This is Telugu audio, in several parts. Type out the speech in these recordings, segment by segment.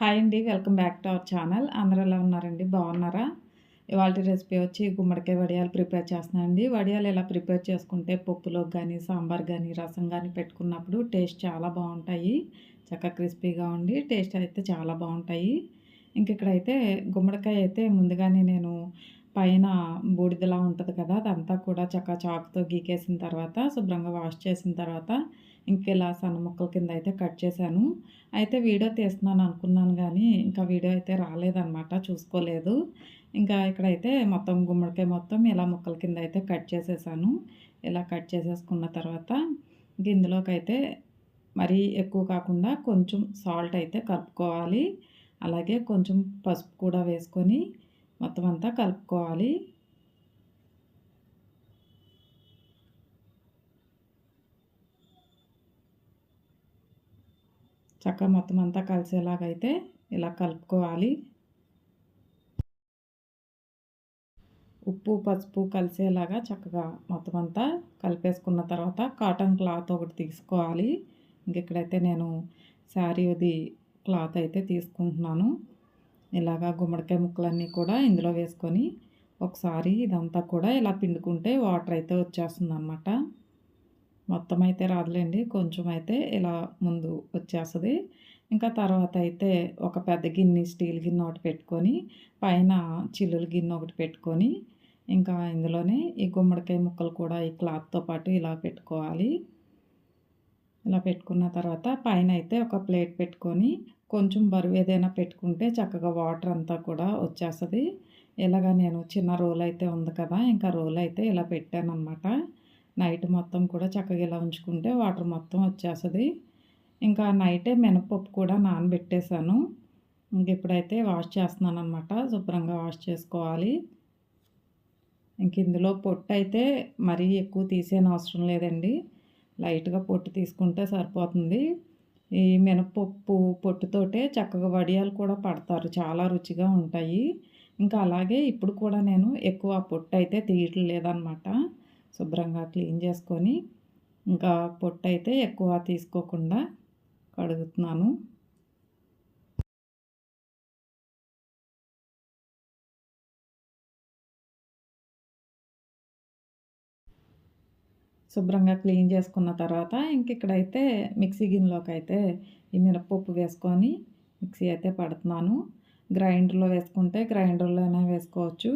హాయ్ అండి welcome back to our channel. అందరూ ఎలా ఉన్నారండి? బాగున్నారా? ఇవాళ రెసిపీ వచ్చి గుమ్మడికాయ వడియాలు ప్రిపేర్ చేస్తున్నానండి వడియాలు ఇలా ప్రిపేర్ చేసుకుంటే పప్పులో కానీ సాంబార్ కానీ రసం కానీ పెట్టుకున్నప్పుడు టేస్ట్ చాలా బాగుంటాయి. చక్కగా క్రిస్పీగా ఉండి టేస్ట్ అయితే చాలా బాగుంటాయి. ఇంక ఇక్కడైతే గుమ్మడికాయ అయితే ముందుగానే నేను పైన బూడిదలా ఉంటుంది కదా అదంతా కూడా చక్క చాకుతో గీకేసిన తర్వాత శుభ్రంగా వాష్ చేసిన తర్వాత ఇంకెలా సన్న ముక్కల కింద అయితే కట్ చేశాను. అయితే వీడియో తీస్తున్నాను అనుకున్నాను కానీ ఇంకా వీడియో అయితే రాలేదన్నమాట చూసుకోలేదు. ఇంకా ఇక్కడైతే మొత్తం గుమ్మడికాయ మొత్తం ఇలా ముక్కల కింద అయితే కట్ చేసేసాను. ఇలా కట్ చేసేసుకున్న తర్వాత ఇందులోకి అయితే మరీ ఎక్కువ కాకుండా కొంచెం సాల్ట్ అయితే కలుపుకోవాలి. అలాగే కొంచెం పసుపు కూడా వేసుకొని మొత్తం అంతా కలుపుకోవాలి. చక్కగా మొత్తం అంతా కలిసేలాగైతే ఇలా కలుపుకోవాలి. ఉప్పు పసుపు కలిసేలాగా చక్కగా మొత్తం అంతా కలిపేసుకున్న తర్వాత కాటన్ క్లాత్ ఒకటి తీసుకోవాలి. ఇంకెక్కడైతే నేను శారీది క్లాత్ అయితే తీసుకుంటున్నాను. ఇలాగా గుమ్మడికాయ ముక్కలన్నీ కూడా ఇందులో వేసుకొని ఒకసారి ఇదంతా కూడా ఇలా పిండుకుంటే వాటర్ అయితే వచ్చేస్తుంది అనమాట మొత్తం అయితే రాదులేండి. కొంచెం అయితే ఇలా ముందు వచ్చేస్తుంది. ఇంకా తర్వాత అయితే ఒక పెద్ద గిన్నె స్టీల్ గిన్నె ఒకటి పెట్టుకొని పైన చిల్లుల గిన్నె ఒకటి పెట్టుకొని ఇంకా ఇందులోనే ఈ గుమ్మడికాయ ముక్కలు కూడా ఈ క్లాత్తో పాటు ఇలా పెట్టుకోవాలి. ఇలా పెట్టుకున్న తర్వాత పైన అయితే ఒక ప్లేట్ పెట్టుకొని కొంచెం బరువు ఏదైనా పెట్టుకుంటే చక్కగా వాటర్ అంతా కూడా వచ్చేస్తుంది. ఇలాగ నేను చిన్న రోల్ అయితే ఉంది కదా ఇంకా రోల్ అయితే ఇలా పెట్టాను అనమాట నైట్ మొత్తం కూడా చక్కగా ఇలా ఉంచుకుంటే వాటర్ మొత్తం వచ్చేస్తుంది. ఇంకా నైటే మినపప్పు కూడా నానబెట్టేశాను. ఇంక ఇప్పుడైతే వాష్ చేస్తున్నాను అనమాట శుభ్రంగా వాష్ చేసుకోవాలి. ఇంక ఇందులో పొట్టు అయితే మరీ ఎక్కువ తీసేన అవసరం లేదండి. లైట్గా పొట్టు తీసుకుంటే సరిపోతుంది. ఈ మినపప్పు పొట్టుతోటే చక్కగా వడియాలు కూడా పడతారు. చాలా రుచిగా ఉంటాయి. ఇంకా అలాగే ఇప్పుడు కూడా నేను ఎక్కువ పొట్టు అయితే తీయట్లేదన్నమాట. శుభ్రంగా క్లీన్ చేసుకొని ఇంకా పొట్టు అయితే ఎక్కువ తీసుకోకుండా కడుగుతున్నాను. శుభ్రంగా క్లీన్ చేసుకున్న తర్వాత ఇంక ఇక్కడైతే మిక్సీ గిన్నెలోకి అయితే ఈ మినపప్పు వేసుకొని మిక్సీ అయితే పడుతున్నాను. గ్రైండర్లో వేసుకుంటే గ్రైండర్లోనే వేసుకోవచ్చు.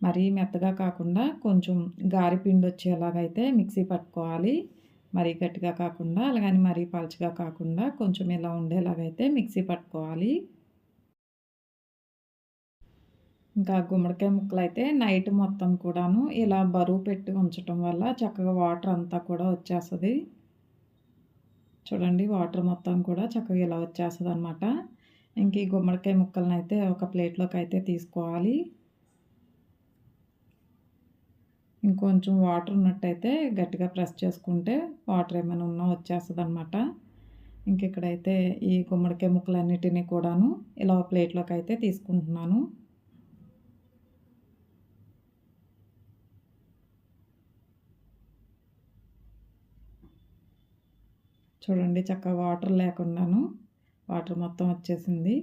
మరీ మెత్తగా కాకుండా కొంచెం గారిపిండి వచ్చేలాగైతే మిక్సీ పట్టుకోవాలి. మరీ గట్టిగా కాకుండా అలాగని మరీ పలుచగా కాకుండా కొంచెం ఇలా ఉండేలాగైతే మిక్సీ పట్టుకోవాలి. ఇంకా గుమ్మడికాయ ముక్కలు అయితే నైట్ మొత్తం కూడాను ఇలా బరువు పెట్టి ఉంచటం వల్ల చక్కగా వాటర్ అంతా కూడా వచ్చేస్తుంది. చూడండి వాటర్ మొత్తం కూడా చక్కగా ఇలా వచ్చేస్తుంది అనమాట ఇంక ఈ గుమ్మడికాయ ముక్కలను అయితే ఒక ప్లేట్లోకి అయితే తీసుకోవాలి. ఇంకొంచెం వాటర్ ఉన్నట్టయితే గట్టిగా ప్రెస్ చేసుకుంటే వాటర్ ఏమైనా ఉన్నా వచ్చేస్తుంది అనమాట ఇంక ఇక్కడైతే ఈ గుమ్మడికాయ ముక్కలన్నిటినీ కూడాను ఇలా ప్లేట్లోకి అయితే తీసుకుంటున్నాను. చూడండి చక్కగా వాటర్ లేకుండాను వాటర్ మొత్తం వచ్చేసింది.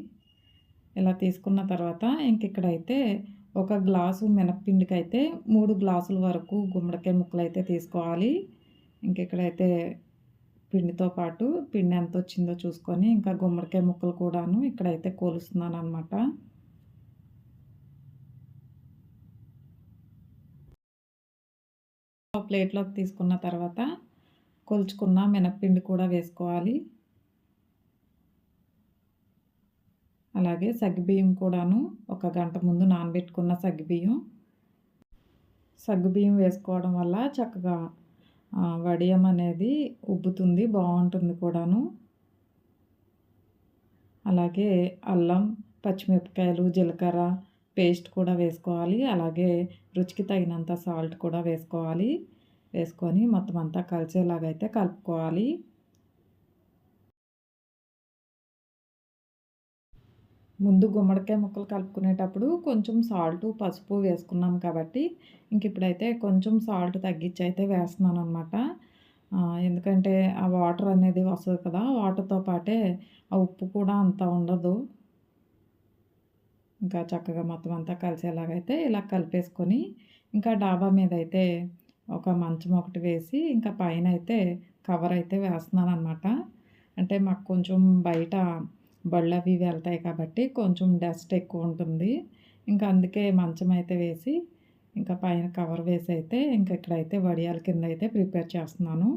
ఇలా తీసుకున్న తర్వాత ఇంక ఇక్కడైతే ఒక గ్లాసు మినప్పిండికి అయితే మూడు గ్లాసుల వరకు గుమ్మడికాయ ముక్కలు అయితే తీసుకోవాలి. ఇంక ఇక్కడైతే పిండితో పాటు పిండి ఎంత వచ్చిందో చూసుకొని ఇంకా గుమ్మడికాయ ముక్కలు కూడాను ఇక్కడైతే కోలుస్తున్నాను అనమాట ప్లేట్లోకి తీసుకున్న తర్వాత కొలుచుకున్న మినప్పిండి కూడా వేసుకోవాలి. అలాగే సగ్గుబియ్యం కూడాను ఒక గంట ముందు నానబెట్టుకున్న సగ్గుబియ్యం సగ్గుబియ్యం వేసుకోవడం వల్ల చక్కగా వడియం అనేది ఉబ్బుతుంది బాగుంటుంది కూడాను. అలాగే అల్లం పచ్చిమిరపకాయలు జీలకర్ర పేస్ట్ కూడా వేసుకోవాలి. అలాగే రుచికి తగినంత సాల్ట్ కూడా వేసుకోవాలి. వేసుకొని మొత్తం అంతా కలిసేలాగైతే కలుపుకోవాలి. ముందు గుమ్మడికాయ ముక్కలు కలుపుకునేటప్పుడు కొంచెం సాల్ట్ పసుపు వేసుకున్నాం కాబట్టి ఇంక ఇప్పుడైతే కొంచెం సాల్ట్ తగ్గించి అయితే వేస్తున్నాను అనమాట ఎందుకంటే ఆ వాటర్ అనేది వస్తుంది కదా! వాటర్‌తో పాటే ఆ ఉప్పు కూడా అంత ఉండదు. ఇంకా చక్కగా మొత్తం అంతా కలిసేలాగైతే ఇలా కలిపేసుకొని, ఇంకా డాబా మీద అయితే ఒక మంచం ఒకటి వేసి, ఇంకా పైన అయితే కవర్ అయితే వేస్తున్నాను అనమాట అంటే మాకు కొంచెం బయట బళ్ళు అవి వెళ్తాయి కాబట్టి, కొంచెం డస్ట్ ఎక్కువ ఉంటుంది ఇంకా అందుకే మంచం అయితే వేసి, ఇంకా పైన కవర్ వేసి అయితే ఇంక ఇక్కడైతే వడియాల కింద అయితే ప్రిపేర్ చేస్తున్నాను.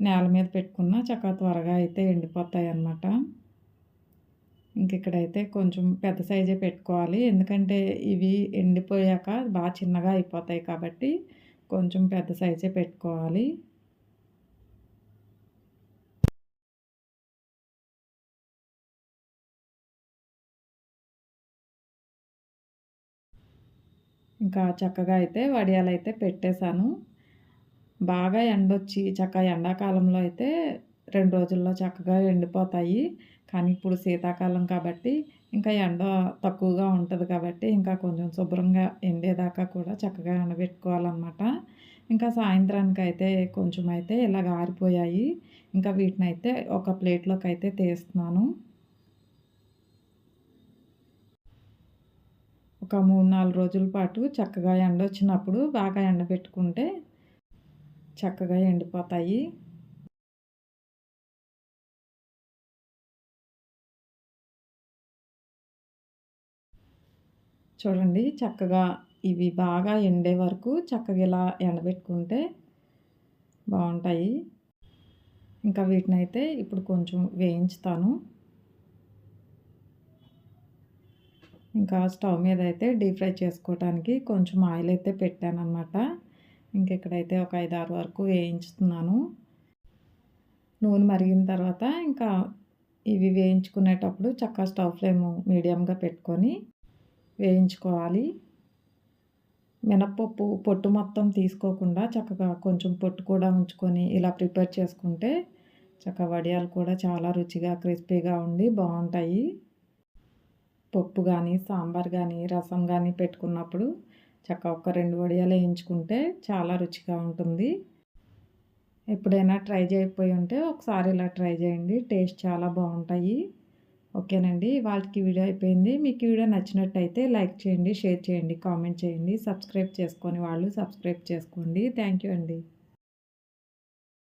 నేల మీద పెట్టుకున్న చక్కగా త్వరగా అయితే ఎండిపోతాయి అన్నమాట ఇంక ఇక్కడైతే కొంచెం పెద్ద సైజే పెట్టుకోవాలి. ఎందుకంటే ఇవి ఎండిపోయాక బాగా చిన్నగా అయిపోతాయి కాబట్టి, కొంచెం పెద్ద సైజే పెట్టుకోవాలి. ఇంకా చక్కగా అయితే వడియాలైతే పెట్టేశాను. బాగా ఎండొచ్చి చక్కగా ఎండాకాలంలో అయితే రెండు రోజుల్లో చక్కగా ఎండిపోతాయి. కానీ ఇప్పుడు శీతాకాలం కాబట్టి ఇంకా ఎండ తక్కువగా ఉంటుంది కాబట్టి ఇంకా కొంచెం శుభ్రంగా ఎండేదాకా కూడా చక్కగా ఎండబెట్టుకోవాలన్నమాట ఇంకా సాయంత్రానికి అయితే కొంచెం అయితే ఇలాగ ఆరిపోయాయి. ఇంకా వీటిని అయితే ఒక ప్లేట్లోకి అయితే తీస్తున్నాను. ఒక 3, 4 రోజుల పాటు చక్కగా ఎండ వచ్చినప్పుడు బాగా ఎండబెట్టుకుంటే చక్కగా ఎండిపోతాయి. చూడండి చక్కగా ఇవి బాగా ఎండే వరకు చక్కగా ఇలా ఎండబెట్టుకుంటే బాగుంటాయి ఇంకా వీటినైతే ఇప్పుడు కొంచెం వేయించుతాను. ఇంకా స్టవ్ మీద అయితే డీప్ ఫ్రై చేసుకోవటానికి కొంచెం ఆయిల్ అయితే పెట్టాననమాట. ఇంక ఇక్కడైతే ఒక 5, 6 వరకు వేయించుతున్నాను. నూనె మరిగిన తర్వాత ఇంకా ఇవి వేయించుకునేటప్పుడు చక్కగా స్టవ్ ఫ్లేమ్ మీడియంగా పెట్టుకొని వేయించుకోవాలి. మినప్పప్పు పొట్టు మొత్తం తీసుకోకుండా చక్కగా కొంచెం పొట్టు కూడా ఉంచుకొని ఇలా ప్రిపేర్ చేసుకుంటే చక్కగా వడియాలు కూడా చాలా రుచిగా క్రిస్పీగా ఉండి బాగుంటాయి పప్పు కానీ సాంబార్ కానీ రసం కానీ పెట్టుకున్నప్పుడు చక్కగా ఒక రెండు వడియాలు వేయించుకుంటే చాలా రుచిగా ఉంటుంది. ఎప్పుడైనా ట్రై చేయకపోయి ఉంటే ఒకసారి ఇలా ట్రై చేయండి. టేస్ట్ చాలా బాగుంటాయి ఓకేనండి. వాళ్ళకి వీడియో అయిపోయింది. మీకు వీడియో నచ్చినట్టయితే లైక్ చేయండి, షేర్ చేయండి, కామెంట్ చేయండి. సబ్స్క్రైబ్ చేసుకొని వాళ్ళు సబ్స్క్రైబ్ చేసుకోండి. థ్యాంక్ యూ అండి.